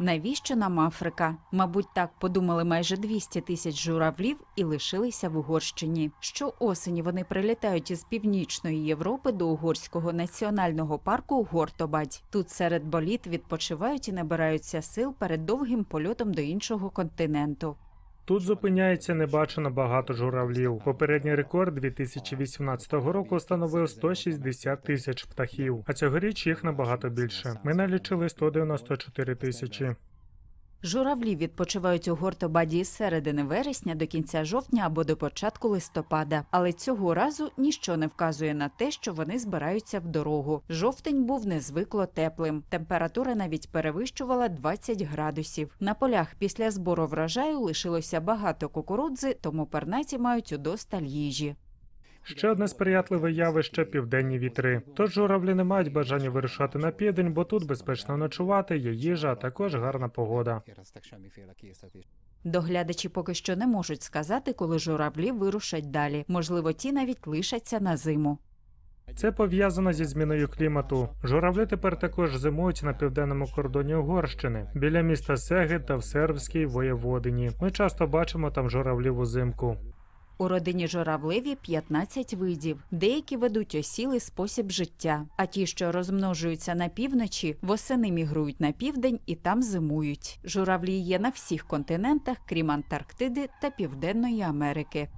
Навіщо нам Африка? Мабуть, так подумали майже 200 тисяч журавлів і лишилися в Угорщині. Що осені вони прилітають із північної Європи до угорського національного парку Гортобадь. Тут серед боліт відпочивають і набираються сил перед довгим польотом до іншого континенту. Тут зупиняється небачено багато журавлів. Попередній рекорд 2018 року становив 160 тисяч птахів, а цьогоріч їх набагато більше. Ми налічили 194 тисячі. Журавлі відпочивають у Гортобаді з середини вересня до кінця жовтня або до початку листопада. Але цього разу ніщо не вказує на те, що вони збираються в дорогу. Жовтень був незвикло теплим. Температура навіть перевищувала 20 градусів. На полях після збору врожаю лишилося багато кукурудзи, тому пернаті мають удосталь їжі. Ще одне сприятливе явище південні вітри. Тож журавлі не мають бажання вирушати на південь, бо тут безпечно ночувати, є їжа, а також гарна погода. Доглядачі поки що не можуть сказати, коли журавлі вирушать далі. Можливо, ті навіть лишаться на зиму. Це пов'язано зі зміною клімату. Журавлі тепер також зимують на південному кордоні Угорщини біля міста Сегед та в Сербській воєводині. Ми часто бачимо там журавлів узимку. У родині журавливі 15 видів. Деякі ведуть осілий спосіб життя, а ті, що розмножуються на півночі, восени мігрують на південь і там зимують. Журавлі є на всіх континентах, крім Антарктиди та Південної Америки.